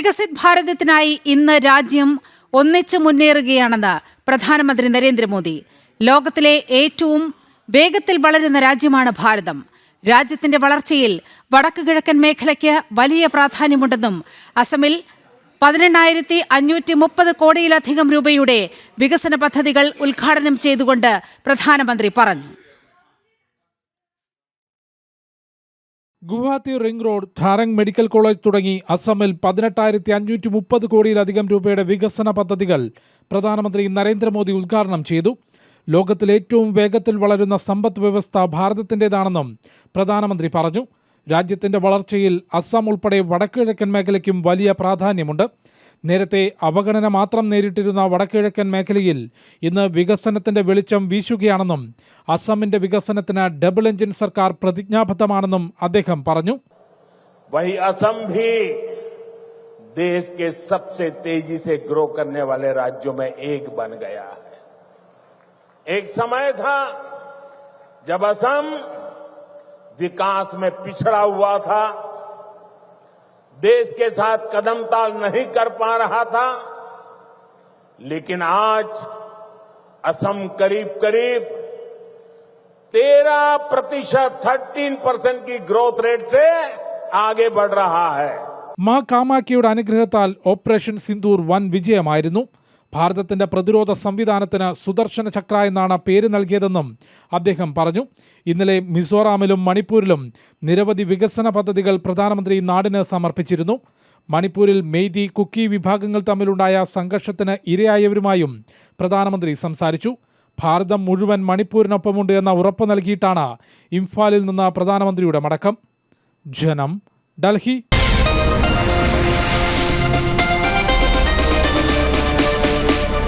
വികസിത് ഭാരതത്തിനായി ഇന്ന് രാജ്യം ഒന്നിച്ചു മുന്നേറുകയാണെന്ന് പ്രധാനമന്ത്രി നരേന്ദ്രമോദി. ലോകത്തിലെ ഏറ്റവും വേഗത്തിൽ വളരുന്ന രാജ്യമാണ് ഭാരതം. രാജ്യത്തിന്റെ വളർച്ചയിൽ വടക്കു കിഴക്കൻ മേഖലയ്ക്ക് വലിയ പ്രാധാന്യമുണ്ടെന്നും അസമിൽ പതിനെണ്ണായിരത്തി അഞ്ഞൂറ്റി മുപ്പത് കോടിയിലധികം രൂപയുടെ വികസന പദ്ധതികൾ ഉദ്ഘാടനം ചെയ്തുകൊണ്ട് പ്രധാനമന്ത്രി പറഞ്ഞു. Guwahati ring road Darrang medical college തുടങ്ങി. അസമിൽ പതിനെട്ടായിരത്തി അഞ്ഞൂറ്റി മുപ്പത് കോടിയിലധികം രൂപയുടെ വികസന പദ്ധതികൾ പ്രധാനമന്ത്രി നരേന്ദ്രമോദി ഉദ്ഘാടനം ചെയ്തു. ലോകത്തിൽ ഏറ്റവും വേഗത്തിൽ വളരുന്ന സമ്പദ് വ്യവസ്ഥ ഭാരതത്തിന്റെതാണെന്നും പ്രധാനമന്ത്രി പറഞ്ഞു. രാജ്യത്തിന്റെ വളർച്ചയിൽ അസം ഉൾപ്പെടെ വടക്കുകിഴക്കൻ മേഖലയ്ക്കും വലിയ പ്രാധാന്യമുണ്ട്. നേരത്തെ അവഗണന മാത്രം നേരിട്ടിരുന്ന വടക്കുകിഴക്കൻ മേഖലയിൽ ഇന്ന് വികസനത്തിന്റെ വെളിച്ചം വീശുകയാണെന്നും അസമിന്റെ വികസനത്തിന് ഡബിൾ എഞ്ചിൻ സർക്കാർ പ്രതിജ്ഞാബദ്ധമാണെന്നും അദ്ദേഹം പറഞ്ഞു वही असम भी देश के सबसे तेजी से ग्रो करने वाले राज्यों में एक बन गया है एक समय था जब असम विकास में पिछड़ा हुआ था देश के साथ कदम ताल नहीं कर पा रहा था लेकिन आज असम करीब करीब तेरह प्रतिशत थर्टीन परसेंट की ग्रोथ रेट से आगे बढ़ रहा है മാ കാമാക്കിയുടെ അനുഗ്രഹത്താൽ ഓപ്പറേഷൻ സിന്ദൂർ വൻ വിജയമായിരുന്നു ഭാരതത്തിന്റെ പ്രതിരോധ സംവിധാനത്തിന് സുദർശന ചക്ര എന്നാണ് പേര് നൽകിയതെന്നും അദ്ദേഹം പറഞ്ഞു. ഇന്നലെ മിസോറാമിലും മണിപ്പൂരിലും നിരവധി വികസന പദ്ധതികൾ പ്രധാനമന്ത്രി നാടിന് സമർപ്പിച്ചിരുന്നു. മണിപ്പൂരിൽ മെയ്തി കുക്കി വിഭാഗങ്ങൾ തമ്മിലുണ്ടായ സംഘർഷത്തിന് ഇരയായവരുമായും പ്രധാനമന്ത്രി സംസാരിച്ചു. ഭാരതം മുഴുവൻ മണിപ്പൂരിനൊപ്പമുണ്ട് എന്ന ഉറപ്പ് നൽകിയിട്ടാണ് ഇംഫാലിൽ നിന്ന് പ്രധാനമന്ത്രിയുടെ മടക്കം. ജനം ഡൽഹി.